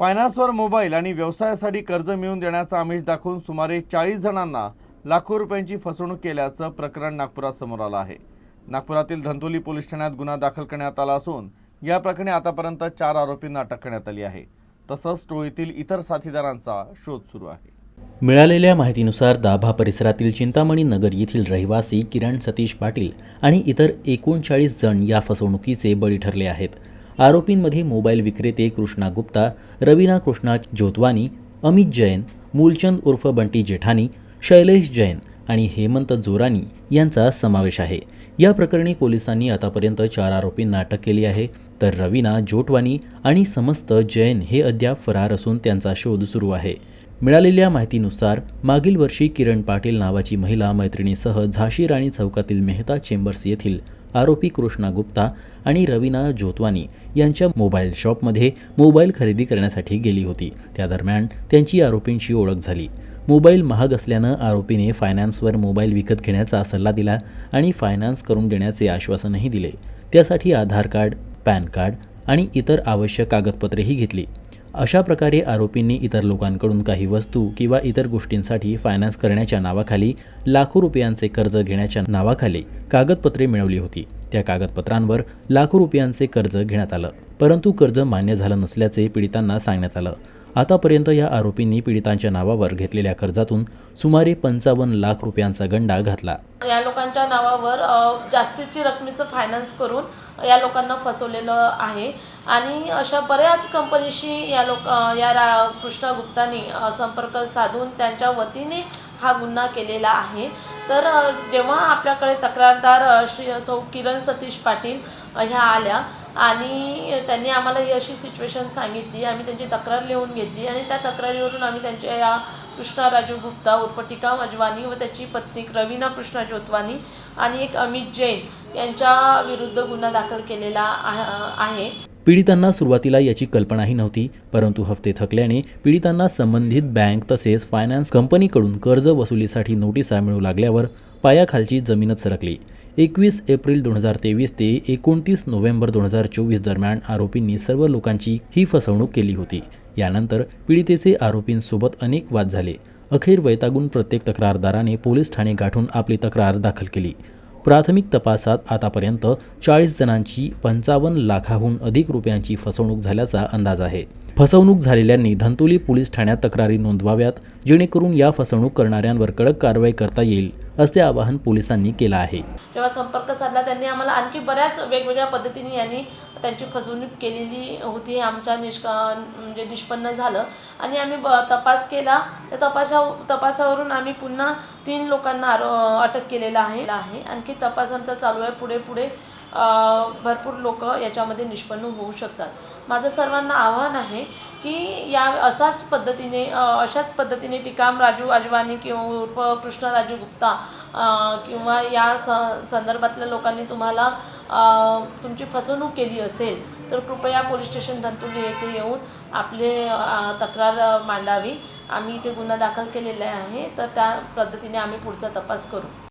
फायनान्सवर mobile आणि व्यवसायासाठी कर्ज मिळवून देण्याचा आमिष दाखवून सुमारे चाळीस जणांना लाखो रुपयांची फसवणूक केल्याचं प्रकरण नागपुरात समोर आलं आहे. नागपुरातील धंतोली पोलीस ठाण्यात गुन्हा दाखल करण्यात आला असून या प्रकरणी आतापर्यंत चार आरोपींना अटक करण्यात आली आहे. तसंच टोळीतील इतर साथीदारांचा शोध सुरू आहे. मिळालेल्या माहितीनुसार दाभा परिसरातील चिंतामणी नगर येथील रहिवासी किरण सतीश पाटील आणि इतर एकोणचाळीस जण या फसवणुकीचे बळी ठरले आहेत. आरोपींमध्ये मोबाईल विक्रेते कृष्णा गुप्ता रवीना कृष्णा जोतवानी अमित जैन मूलचंद उर्फ बंटी जेठानी शैलेश जैन आणि हेमंत जोरानी यांचा समावेश आहे. या प्रकरणी पोलिसांनी आतापर्यंत चार आरोपींना अटक केली आहे. तर रवीना जोटवानी आणि समस्त जैन हे अद्याप फरार असून त्यांचा शोध सुरू आहे. मिळालेल्या माहितीनुसार मागील वर्षी किरण पाटील नावाची महिला मैत्रिणीसह झाशी राणी चौकातील मेहता चेंबर्स येथील आरोपी कृष्णा गुप्ता आणि रवीना जोतवानी यांच्या मोबाईल शॉपमध्ये मोबाईल खरेदी करण्यासाठी गेली होती. त्या दरम्यान त्यांची आरोपींची ओळख झाली. मोबाईल महाग असल्यानं आरोपीने फायनान्सवर मोबाईल विकत घेण्याचा सल्ला दिला आणि फायनान्स करून देण्याचे आश्वासनही दिले. त्यासाठी आधार कार्ड पॅन कार्ड आणि इतर आवश्यक कागदपत्रेही घेतली. अशा प्रकारे आरोपींनी इतर लोकांकडून काही वस्तू किंवा इतर गोष्टींसाठी फायनान्स करण्याच्या नावाखाली लाखो रुपयांचे कर्ज घेण्याच्या नावाखाली कागदपत्रे मिळवली होती. त्या कागदपत्रांवर लाखो रुपयांचे कर्ज घेण्यात आलं. परंतु कर्ज मान्य झालं नसल्याचे पीडितांना सांगण्यात आलं. आतापर्यंत या आरोपींनी पीडितांच्या नावावर घेतलेल्या कर्जातून सुमारे पंचावन्न लाख रुपयांचा गंडा घातला. या लोकांच्या नावावर जास्तीची रकमेचं फायनान्स करून या लोकांना फसवलेलं आहे. आणि अशा बऱ्याच कंपनीशी या लोक या रा कृष्णा गुप्तानी संपर्क साधून त्यांच्या वतीने हा गुन्हा केलेला आहे. तर जेव्हा आपल्याकडे तक्रारदार श्री सौ किरण सतीश पाटील ह्या आल्या आणि त्यांनी आम्हाला ही अशी सिच्युएशन सांगितली. आम्ही त्यांची तक्रार लिहून घेतली आणि त्या तक्रारीवरून आम्ही त्यांच्या या कृष्णा राजू गुप्ता उर्फ मजवानी व त्याची पत्नी रवीना कृष्णा जोतवानी आणि एक अमित जैन यांच्या विरुद्ध गुन्हा दाखल केलेला आहे- आहे. पीडितांना सुरुवातीला याची कल्पनाही नव्हती परंतु हप्ते थकल्याने पीडितांना संबंधित बँक तसेच फायनान्स कंपनीकडून कर्ज वसुलीसाठी नोटिसा मिळू लागल्यावर पायाखालची जमीनच सरकली. एकवीस एप्रिल दोन हजार तेवीस ते एकोणतीस नोव्हेंबर दोन हजार चोवीस दरम्यान आरोपींनी सर्व लोकांची ही फसवणूक केली होती. यानंतर पीडितेचे आरोपींसोबत अनेक वाद झाले. अखेर वैतागून प्रत्येक तक्रारदाराने पोलीस ठाणे गाठून आपली तक्रार दाखल केली. प्राथमिक तपासात आतापर्यंत चाळीस जणांची पंचावन्न लाखाहून अधिक रुपयांची फसवणूक झाल्याचा अंदाज आहे. फसवणूक झालेल्यांनी धंतोली पोलीस ठाण्यात तक्रारी नोंदवाव्यात जेणेकरून या फसवणूक करणाऱ्यांवर कडक कारवाई करता येईल. असे आवाहन पोलिसांनी केलं आहे. जेव्हा संपर्क साधला त्यांनी आम्हाला आणखी बऱ्याच वेगवेगळ्या पद्धतीने यांनी त्यांची फसवणूक केलेली होती. आमच्या निष्क म्हणजे निष्पन्न झालं. आणि आम्ही ब तपास केला. त्या तपासा तपासावरून आम्ही पुन्हा तीन लोकांना आरो अटक केलेलं आहे. आहे. आणखी तपास आमचा चालू आहे. पुढे पुढे भरपूर लोक याच्यामध्ये निष्पन्न होऊ शकतात. माझं सर्वांना आव्हान आहे की या असाच पद्धतीने अशाच पद्धतीने टिकाम राजू अजवानी किंवा उर्फ राजू गुप्ता किंवा या स संदर्भातल्या लोकांनी तुम्हाला तुमची फसवणूक केली असेल तर कृपया पोलीस स्टेशन धंतुली येथे येऊन आपले तक्रार मांडावी. आम्ही इथे गुन्हा दाखल केलेला आहे तर त्या पद्धतीने आम्ही पुढचा तपास करू.